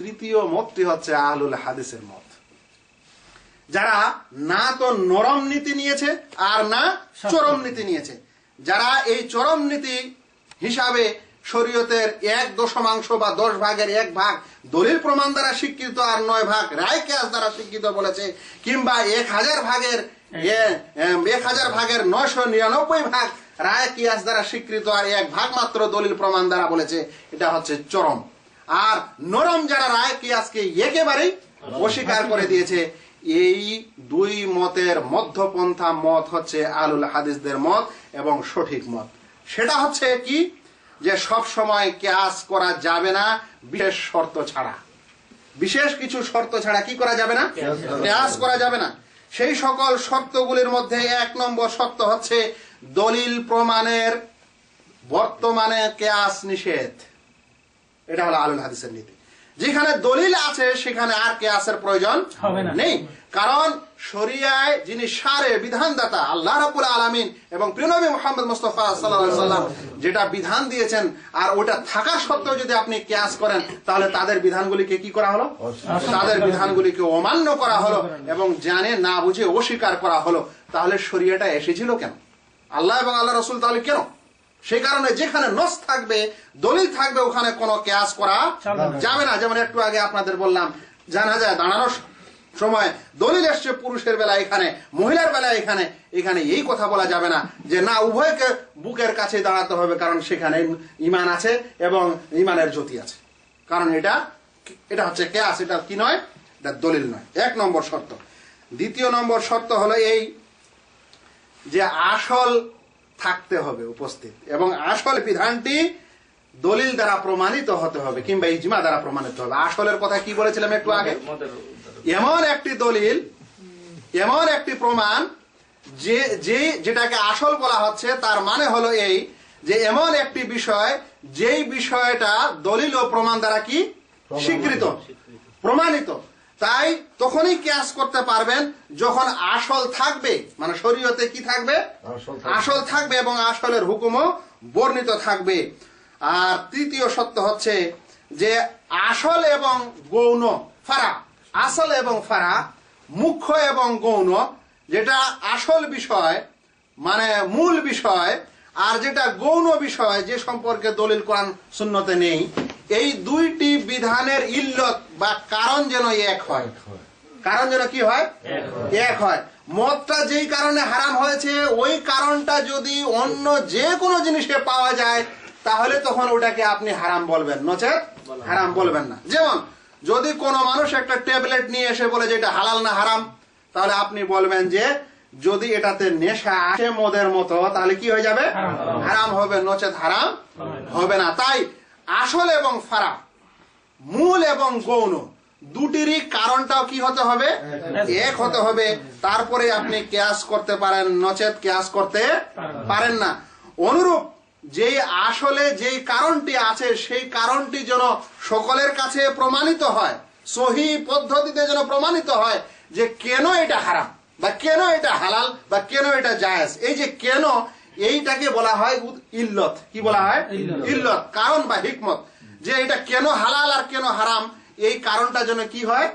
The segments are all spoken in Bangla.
তৃতীয় মতটি হচ্ছে আহলুল হাদিসের মত। যারা না তো নরম নীতি নিয়েছে আর না চরম নীতি। নিয়েছে। যারা এই চরম নীতি হিসাবে শরীয়তের এক দশমাংশ বা দশ ভাগের এক ভাগ দলিল প্রমাণ দ্বারা স্বীকৃত আর নয় ভাগ রায় কেয়াস দ্বারা স্বীকৃত বলেছে কিংবা এক হাজার ভাগের এক হাজার ভাগের নয়শো নিরানব্বই ভাগ রায় কিয়াস দ্বারা স্বীকৃত আর এক ভাগ মাত্র দলিল প্রমাণ দ্বারা বলেছে এটা হচ্ছে চরম। আর নরম যারা রায় কিয়াসকে একেবারেই অস্বীকার করে দিয়েছে, এই দুই মতের মধ্যপন্থা মত হচ্ছে আলুল হাদিসদের মত এবং সঠিক মত। সেটা হচ্ছে কি? যে সব সময় কেয়াস করা যাবে না, বিশেষ শর্ত ছাড়া। বিশেষ কিছু শর্ত ছাড়া কি করা যাবে না? কেয়াস করা যাবে না। সেই সকল শর্তগুলির মধ্যে এক নম্বর শর্ত হচ্ছে দলিল প্রমাণের বর্তমানে কেয়াস নিষেধ। এটা হলো আলুল হাদিসের নীতি। যেখানে দলিল আছে সেখানে আর কেয়াসের প্রয়োজন হবে না। নেই। কারণ শরিয়ায় যিনি সারে বিধানদাতা আল্লাহ রাবুল আলামিন এবং প্রিয়নবী মোহাম্মদ মুস্তফা সাল্লাম যেটা বিধান দিয়েছেন আর ওটা থাকা সত্ত্বেও যদি আপনি কেয়াস করেন তাহলে তাদের বিধানগুলিকে কি করা হলো? তাদের বিধানগুলিকে অমান্য করা হলো এবং জানে না বুঝে অস্বীকার করা হলো। তাহলে শরিয়াটা এসেছিল কেন? আল্লাহ এবং আল্লাহ রসুল তাহলে কেন? সেই কারণে যেখানে নস থাকবে দলিল থাকবে ওখানে কোনো কেয়াস করা যাবে না। যেমন একটু আগে আপনাদের বললাম জানা যায় দাঁড়ানোর সময় দলিল এসছে পুরুষের বেলা এখানে মহিলার বেলা এখানে। এখানে এই কথা বলা যাবে না যে না উভয়কে বুকের কাছে দাঁড়াতে হবে কারণ সেখানে ইমান আছে এবং ইমানের জ্যোতি আছে। কারণ এটা এটা হচ্ছে কেয়াস এটা কি নয়? এটা দলিল নয়। এক নম্বর শর্ত। দ্বিতীয় নম্বর শর্ত হলো এই যে আসল থাকতে হবে উপস্থিত। এবং আসল বিধানটি দলিল দ্বারা প্রমাণিত হতে হবে কিংবা ইজমা দ্বারা প্রমাণিত হবে। আসলের কথা কি বলেছিলাম একটু আগে? এমন একটি দলিল এমন একটি প্রমাণ যে যে যেটাকে আসল বলা হচ্ছে তার মানে হলো এই যে এমন একটি বিষয় যেই বিষয়টা দলিল ও প্রমাণ দ্বারা কি? স্বীকৃত। প্রমাণিত। তাই তখনই ক্যাশ করতে পারবেন যখন আসল থাকবে মানে শরীয়তে কি থাকবে আসল থাকবে। আসল থাকবে এবং আসলের হুকুমও বর্ণিত থাকবে আর তৃতীয় সত্য হচ্ছে যে আসল এবং গৌণ ফারা আসল এবং ফারা মুখ্য এবং গৌণ যেটা আসল বিষয় মানে মূল বিষয় আর যেটা গৌণ বিষয় যে সম্পর্কে দলিল কোরআন শূন্যতে নেই এই দুইটি বিধানের ইল্লত বা কারণ যেন এক হয়। কারণ যেন কি হয়? এক হয়। মদটা যেই কারণে হারাম হয়েছে ওই কারণটা যদি অন্য যে কোনো জিনিসে পাওয়া যায় তাহলে তখন ওটাকে আপনি হারাম বলবেন। নচেত হারাম বলবেন না। যেমন যদি কোনো মানুষ একটা ট্যাবলেট নিয়ে এসে বলে যে এটা হালাল না হারাম তাহলে আপনি বলবেন যে যদি এটাতে নেশা আসে মদের মতো তাহলে কি হয়ে যাবে? হারাম। হবে নচেত হারাম হবে না। তাই আসল এবং ফারা মূল এবং গৌণ, দুটিরই কারণটাও কি হতে হবে? এক হতে হবে। তারপরে আপনি কেয়াস করতে পারেন, নচেত কেয়াস করতে পারেন না। অনুরূপ যেই আসলে যেই কারণটি আছে, সেই কারণটি যেন সকলের কাছে প্রমাণিত হয়, সহি পদ্ধতিতে যেন প্রমাণিত হয় যে কেন এটা হারাম, বা কেন এটা হালাল, বা কেন এটা জায়েজ। এই যে কেন এইটাকে বলা হয় উদ- ইল্লত। কি বলা হয়? ইল্লত। কারণ বা হিকমত। যে এটা কেন হালাল আর কেন হারাম এই কারণটা যেন কি হয়?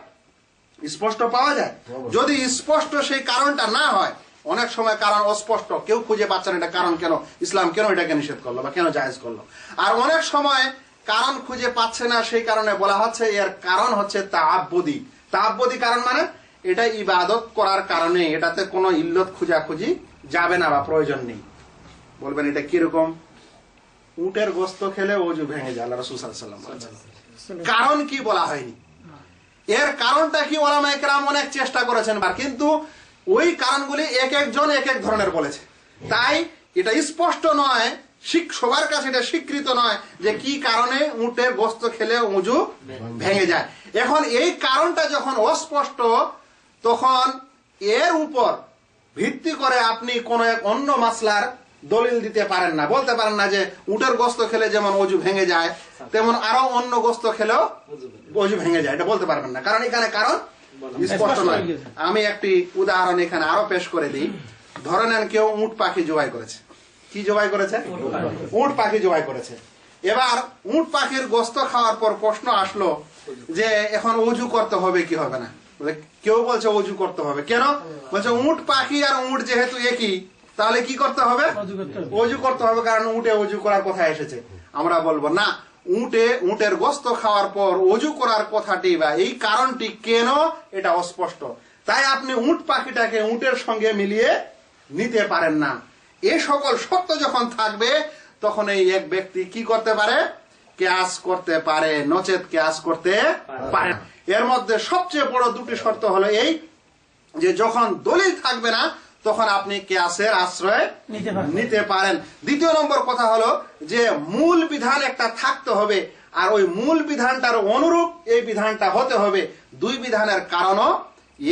স্পষ্ট পাওয়া যায়? যদি স্পষ্ট সেই কারণটা না হয় অনেক সময় কারণ অস্পষ্ট। কেউ খুঁজে পাচ্ছে না এটা কারণ কেন ইসলাম কেন এটাকে নিষেধ করল বা কেন জায়েজ করল। আর অনেক সময় কারণ খুঁজে পাচ্ছে না সেই কারণে বলা হচ্ছে এর কারণ হচ্ছে তাহাব্বদি তাহাব্বদি কারণ মানে? এটা ইবাদত করার কারণে এটাতে কোনো ইল্লত খুঁজাখুঁজি যাবে না বা প্রয়োজন নেই। বলবেন এটা কীরকম? উটের গোস্ত খেলে অজু ভেঙে যায় আল্লাহ রসুল সাল্লাম বলেছেন। কারণ কি বলা হয়নি? এর কারণটা কি ওলামা একরাম অনেক চেষ্টা করেছেন কিন্তু ওই কারণগুলি এক একজন এক এক ধরনের বলেছে। তাই এটা স্পষ্ট নয় সবার কাছে এটা স্বীকৃত নয় যে কি কারণে উটের গোস্ত খেলে উজু ভেঙে যায়। এখন এই কারণটা যখন অস্পষ্ট তখন এর উপর ভিত্তি করে আপনি কোন এক অন্য মাসলার দলিল দিতে পারেন না। বলতে পারেন না যে উটের গোস্ত খেলে যেমন অজু ভেঙে যায়, তেমন আরও অন্য গোস্ত খেলেও অজু ভেঙে যায়। এটা বলতে পারবেন না। কারণ এখানে কারণ স্পষ্ট নয়। আমি একটি উদাহরণ এখানে আরও পেশ করে দিই। ধরে নেন কেউ উট পাখি জবাই করেছে। কি জবাই করেছে? উট পাখি জবাই করেছে। এবার উট পাখির গোস্ত খাওয়ার পর প্রশ্ন আসলো যে এখন অজু করতে হবে কি হবে না? কেউ বলছে অজু করতে হবে। কেন? বলছে উট পাখি আর উট যেহেতু একই তাহলে কি করতে হবে? অজু করতে হবে। কারণ উটে অজু করার কথা এসেছে। আমরা বলব না উটে উটের গোস্ত খাওয়ার পর অজু করার কথাটি বা এই কারণটি কেন এটা অস্পষ্ট? তাই আপনি উট পাখিটাকে উটের সঙ্গে মিলিয়ে নিতে পারেন না। এ সকল সত্য যখন থাকবে তখন এই এক ব্যক্তি কি করতে পারে? ক্যাশ করতে পারে নচেত ক্যাশ করতে পারে এর মধ্যে সবচেয়ে বড় দুটি শর্ত হলো এই যে যখন দলিল থাকবে না তখন আপনি কেয়াসের আশ্রয় নিতে পারেন। দ্বিতীয় নম্বর কথা হলো যে মূল বিধান একটা থাকতে হবে আর ওই মূল বিধানটার অনুরূপ এই বিধানটা হতে হবে। দুই বিধানের কারণও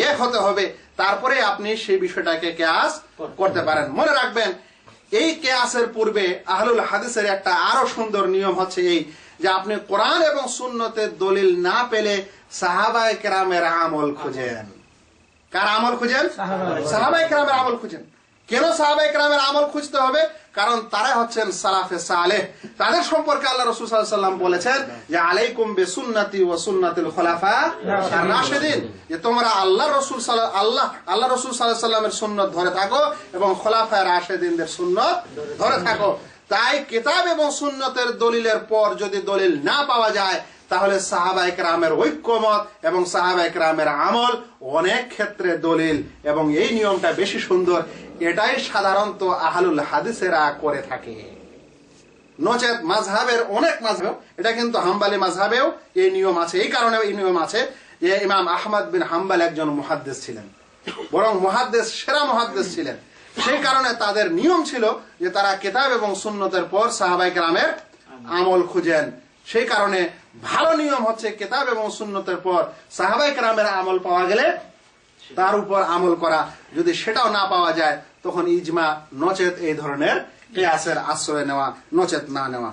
এক হতে হবে। তারপরে আপনি সেই বিষয়টাকে কেয়াস করতে পারেন। মনে রাখবেন এই কেয়াসের পূর্বে আহলুল হাদিসের একটা আরও সুন্দর নিয়ম হচ্ছে এই যে আপনি কোরআন এবং সুন্নতের দলিল না পেলে সাহাবায়ে কেরামের আমল খুঁজেন। কার আমল খুঁজেন? সাহাবাই কেরামের আমল খুঁজেন। কেন সাহাবাই কেরামের আমল খুঁজতে হবে? কারণ তারা হচ্ছেন সালাফে সালেহ। তাদের সম্পর্কে আল্লাহ রসুল সাল্লাম বলেছেন যে, আলাইকুম বে সুন্নাতি ও সুন্নাতিল খোলাফা রাশেদিন। যে, তোমরা আল্লাহ রসুল আল্লাহ আল্লাহ রসুল সাল্লাহ সাল্লামের সুন্নত ধরে থাকো এবং খোলাফায় রাশেদিনদের সুন্নত ধরে থাকো। তাই কিতাব এবং সুন্নতের দলিলের পর যদি দলিল না পাওয়া যায় তাহলে সাহাবা একরামের ঐক্যমত এবং সাহাবা একরামের আমল অনেক ক্ষেত্রে দলিল এবং এই নিয়মটা বেশি সুন্দর। এটাই সাধারণত আহলুল হাদিসেরা করে থাকে। নচেত মাঝহাবের অনেক মাঝহাব, এটা কিন্তু হাম্বালি মাঝহাবেও এই নিয়ম আছে, এই কারণে এই নিয়ম আছে যে ইমাম আহমদ বিন হাম্বাল একজন মহাদ্দেশ ছিলেন। বরং মহাদ্দেশ সেরা মুহাদ্দিস ছিলেন। সেই কারণে তাদের নিয়ম ছিল যে তারা কেতাব এবং সুন্নতের পর সাহাবাই গ্রামের আমল খুঁজেন। সেই কারণে ভালো নিয়ম হচ্ছে কেতাব এবং সুন্নতের পর সাহাবাই রামের আমল পাওয়া গেলে তার উপর আমল করা। যদি সেটাও না পাওয়া যায়, তখন ইজমা নচেত এই ধরনের আশ্রয় নেওয়া, নচেত না নেওয়া।